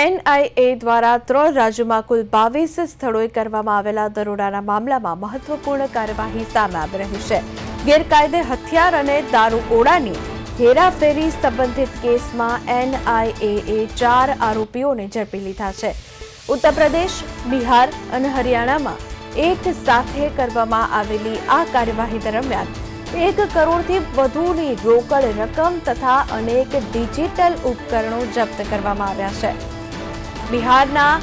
NIA દ્વારા ત્રણ રાજ્યોમાં કુલ બાવીસ સ્થળોએ કરવામાં આવેલા દરોડાના મામલામાં મહત્વપૂર્ણ કાર્યવાહી સામે આવી રહી છે. ગેરકાયદે હથિયાર અને દારૂગોળાની હેરાફેરી સંબંધિત કેસમાં એનઆઈએ ચાર આરોપીઓને ઝડપી લીધા છે. ઉત્તર પ્રદેશ બિહાર અને હરિયાણામાં એક સાથે કરવામાં આવેલી આ કાર્યવાહી દરમિયાન એક કરોડથી વધુની રોકડ રકમ તથા અનેક ડિજિટલ ઉપકરણો જપ્ત કરવામાં આવ્યા છે. બિહારના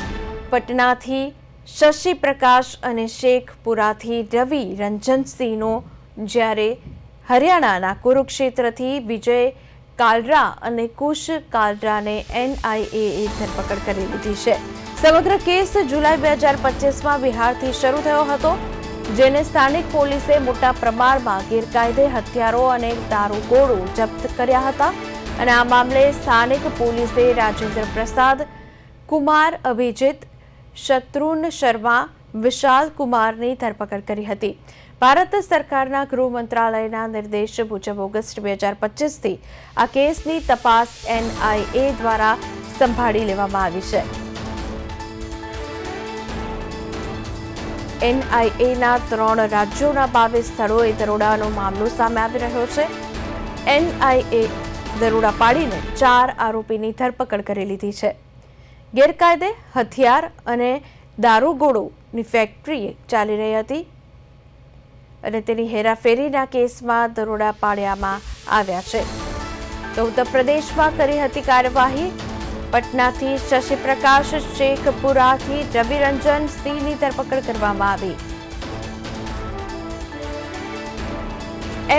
પટનાથી શશી પ્રકાશ અને શેખપુરાથી રવિ રંજનસિંહનો, જ્યારે હરિયાણાના કુરુક્ષેત્રથી વિજય કાલરા અને કુશ કાલરાને એનઆઈએએ ધરપકડ કરી લીધી છે. સમગ્ર કેસ જુલાઈ બે હજાર પચીસમાં બિહારથી શરૂ થયો હતો, જેને સ્થાનિક પોલીસે મોટા પ્રમાણમાં ગેરકાયદે હથિયારો અને દારૂગોળો જપ્ત કર્યા હતા. અને આ મામલે સ્થાનિક પોલીસે રાજેન્દ્ર પ્રસાદ કુમાર, અભિજીત, શત્રુન શર્મા, વિશાલ કુમારની ધરપકડ કરી હતી. ભારત સરકારના ગૃહ મંત્રાલયના નિર્દેશ મુજબ ઓગસ્ટ બે હજાર પચીસથી આ કેસની તપાસ એનઆઈએ દ્વારા સંભાળી લેવામાં આવી છે. એનઆઈએના ત્રણ રાજ્યોના બાવીસ સ્થળોએ દરોડાનો મામલો સામે આવી રહ્યો છે. એનઆઈએ દરોડા પાડીને ચાર આરોપીની ધરપકડ કરી લીધી છે. ગેરકાયદે હથિયાર અને દારૂગોળોની ફેક્ટરી ચાલી રહી હતી અને તેની હેરાફેરીના કેસમાં દરોડા પાડવામાં આવ્યા છે. તો ઉત્તર પ્રદેશમાં કરી હતી કાર્યવાહી. પટનાથી શશી પ્રકાશ શેખપુરાથી રવિરંજન સિંહની ધરપકડ કરવામાં આવી.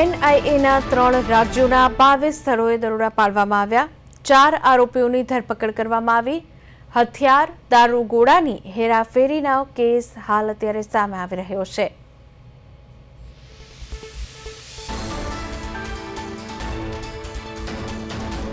એનઆઈએના ત્રણ રાજ્યોના બાવીસ સ્થળોએ દરોડા પાડવામાં આવ્યા. ચાર આરોપીઓની ધરપકડ કરવામાં આવી. હથિયાર દારૂગોળાની હેરાફેરીના કેસ હાલ અત્યારે સામે આવી રહ્યો છે.